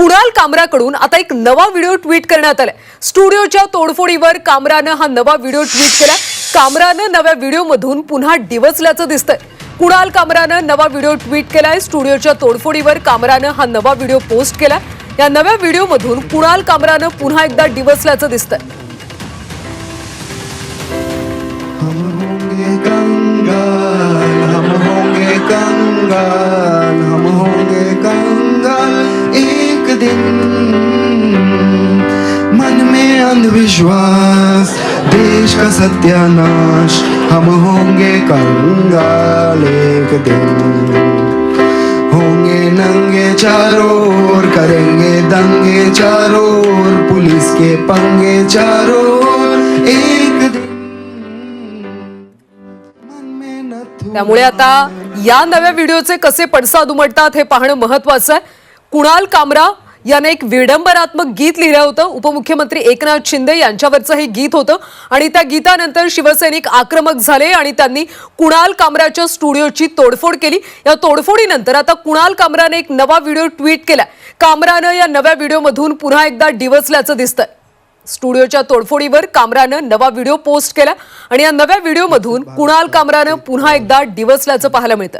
कुणाल कामराकडून आता एक नवा व्हिडिओ ट्विट करण्यात आलाय. स्टुडिओच्या तोडफोडीवर कामरानं हा नवा व्हिडिओ ट्विट केला कामरानं नव्या व्हिडिओमधून पुन्हा डिवचल्याचं दिसतंय. कुणाल कामरानं नवा व्हिडिओ ट्विट केलाय. स्टुडिओच्या तोडफोडीवर कामरानं हा नवा व्हिडिओ पोस्ट केलाय. या नव्या व्हिडिओमधून कुणाल कामरानं पुन्हा एकदा डिवचल्याचं दिसतंय. हम होंगे कंगाल हम होंगे कंगाल. विश्वास देश का सत्यानाश हम होंगे कंगाल एक दिन। होंगे नंगे चारों ओर करेंगे दंगे चारों ओर पुलिस के पंगे चारों ओर एक त्यामुळे आता या नव्या व्हिडिओचे कसे पडसाद उमटतात हे पाहणं महत्वाचं आहे. कुणाल कामरा याने एक विडंबनात्मक गीत लिहिलं होतं. उपमुख्यमंत्री एकनाथ शिंदे यांच्यावरचं हे गीत होतं. आणि त्या गीतानंतर शिवसैनिक आक्रमक झाले आणि त्यांनी कुणाल कामराच्या स्टुडिओची तोडफोड केली. या तोडफोडीनंतर आता कुणाल कामराने एक नवा व्हिडिओ ट्विट केला कामरानं या नव्या व्हिडिओमधून पुन्हा एकदा डिवचल्याचं दिसतंय. स्टुडिओच्या तोडफोडीवर कामरानं नवा व्हिडिओ पोस्ट केला आणि या नव्या व्हिडिओमधून कुणाल कामरानं पुन्हा एकदा डिवचल्याचं पाहायला मिळतं.